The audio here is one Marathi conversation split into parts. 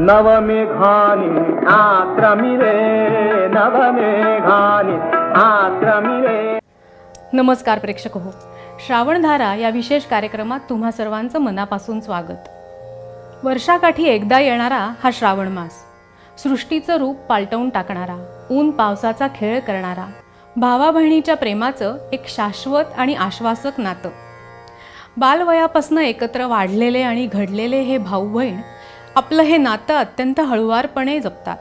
नवमेघानि आक्रमिले नवमेघानि आक्रमिले नमस्कार प्रेक्षक हो श्रावणधारा या विशेष कार्यक्रमात तुम्हा सर्वांचं मनापासून स्वागत. वर्षाकाठी एकदा येणारा हा श्रावण मास. सृष्टीचं रूप पालटवून टाकणारा ऊन पावसाचा खेळ करणारा भावा बहिणीच्या प्रेमाचं एक शाश्वत आणि आश्वासक नातं. बालवयापासनं एकत्र वाढलेले आणि घडलेले हे भाऊ बहीण आपलं हे नातं अत्यंत हळुवारपणे जपतात.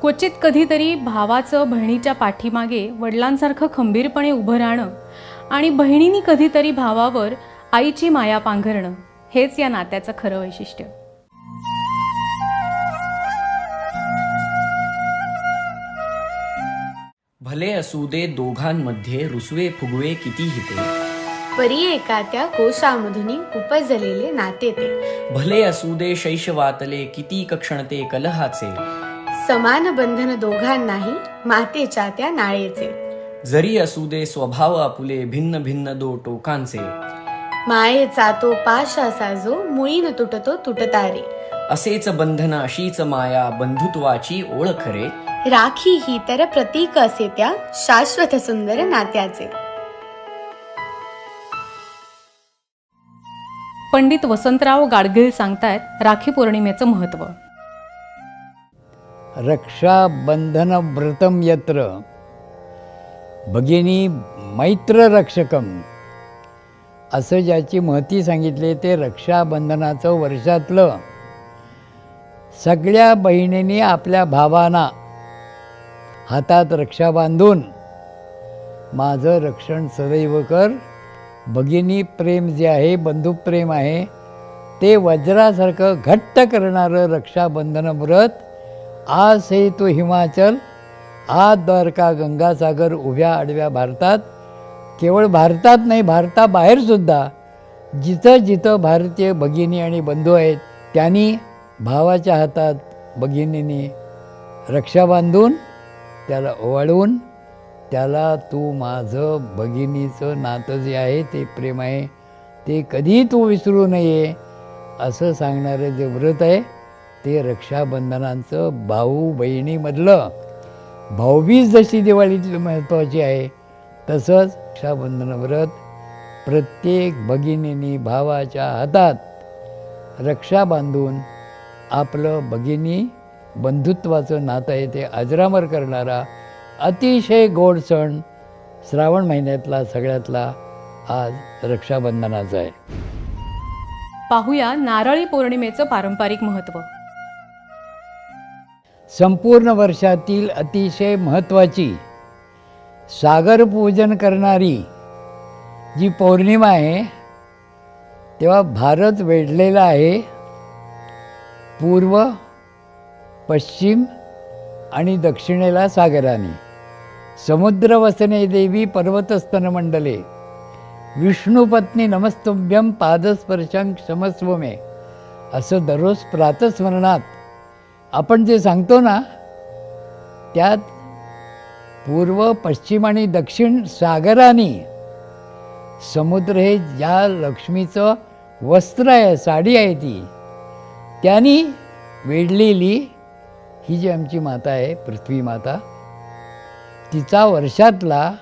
क्वचित कधीतरी भावाचं बहिणीच्या पाठीमागे वडिलांसारखं खंबीरपणे उभं राहणं आणि बहिणीनी कधीतरी भावावर आईची माया पांघरणं हेच या नात्याचं खरं वैशिष्ट्य. भले असू दे दोघांमध्ये रुसवे फुगवे किती हिते. परी एका त्या कोशामधुनी उपजलेले नाते ते. भले असू दे शैशवातले किती कक्षणते कलहाचे. समान बंधन दोघांनाही मातेच्या त्या नाळेचे. जरी असू दे स्वभाव आपुले भिन्न भिन्न दो टोकांचे. मायेचा तो पाशाचा जो मुळीन तुटतो तुटतारे. असेच बंधन अशीच माया बंधुत्वाची ओळख रे. राखी ही तर प्रतीक असे त्या शाश्वत सुंदर नात्याचे. पंडित वसंतराव गाडगिळ सांगतायत राखी पौर्णिमेचं महत्त्व. रक्षाबंधन व्रतम यत्र. भगिनी मैत्र रक्षकम असं ज्याची महती सांगितली ते रक्षाबंधनाचं वर्षातलं. सगळ्या बहिणींनी आपल्या भावांना हातात रक्षा बांधून माझं रक्षण सदैव कर. भगिनी प्रेम जे आहे बंधुप्रेम आहे ते वज्रासारखं घट्ट करणारं रक्षाबंधन व्रत. आज हे तो हिमाचल आज द्वारका गंगासागर उभ्या आडव्या भारतात. केवळ भारतात नाही भारताबाहेरसुद्धा जिथं जिथं भारतीय भगिनी आणि बंधू आहेत त्यांनी भावाच्या हातात भगिनीने रक्षा बांधून त्याला ओवाळून त्याला तू माझं भगिनीचं नातं जे आहे ते प्रेम आहे ते कधीही तू विसरू नये असं सांगणारं जे व्रत आहे ते रक्षाबंधनांचं भाऊ बहिणीमधलं. भाऊबीज जशी दिवाळीतली महत्त्वाची आहे तसंच रक्षाबंधन व्रत प्रत्येक भगिनीने भावाच्या हातात रक्षा बांधून आपलं भगिनी बंधुत्वाचं नातं आहे ते अजरामर करणारा अतिशय गोड सण श्रावण महिन्यातला सगळ्यातला आज रक्षाबंधनाचा आहे. पाहूया नारळी पौर्णिमेचं पारंपरिक महत्त्व संपूर्ण वर्षातील अतिशय महत्त्वाची सागरपूजन करणारी जी पौर्णिमा आहे तेव्हा भारत वेढलेला आहे. पूर्व पश्चिम आणि दक्षिणेला सागराने. समुद्रवसने देवी देवी पर्वतस्तनमंडले विष्णुपत्नी नमस्तुभ्यम पादस्पर्शं क्षमस्व मे। असं दररोज प्रातस्मरणात। आपण जे सांगतो ना त्यात पूर्व पश्चिम आणि दक्षिण सागराने। समुद्र हे ज्या लक्ष्मीचं वस्त्र आहे साडी आहे ती त्यांनी वेढलेली ही जी आमची माता आहे पृथ्वी माता तिचा वर्षातला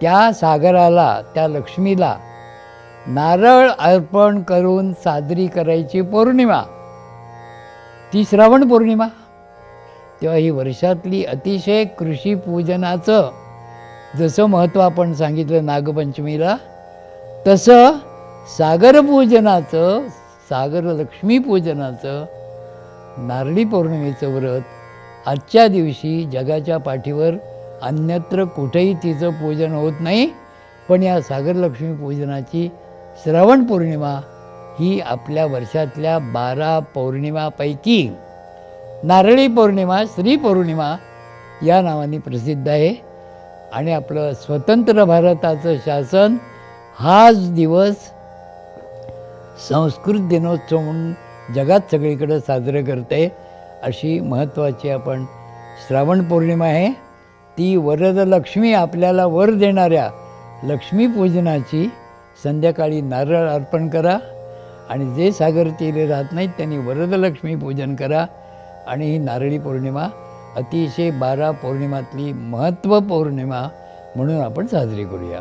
त्या सागराला त्या लक्ष्मीला नारळ अर्पण करून साजरी करायची पौर्णिमा. ती श्रावण पौर्णिमा. तेव्हा ही वर्षातली अतिशय कृषी पूजनाचं जसं महत्त्व आपण सांगितलं नागपंचमीला तसं सागरपूजनाचं सागर पूजनाचं नारळी पौर्णिमेचं व्रत आजच्या दिवशी जगाच्या पाठीवर अन्यत्र कुठेही तिचं पूजन होत नाही पण या सागरलक्ष्मी पूजनाची श्रावण पौर्णिमा ही आपल्या वर्षातल्या बारा पौर्णिमापैकी नारळी पौर्णिमा श्री पौर्णिमा या नावाने प्रसिद्ध आहे. आणि आपलं स्वतंत्र भारताचं शासन हाच दिवस संस्कृत दिनोत्सव म्हणून जगात सगळीकडं साजरं करते अशी महत्त्वाची आपण श्रावण पौर्णिमा आहे. ती वरदलक्ष्मी आपल्याला वर देणाऱ्या लक्ष्मीपूजनाची संध्याकाळी नारळ अर्पण करा आणि जे सागर तीरे राहत नाहीत त्यांनी वरदलक्ष्मी पूजन करा. आणि ही नारळी पौर्णिमा अतिशय बारा पौर्णिमातली महत्त्व पौर्णिमा म्हणून आपण साजरी करूया.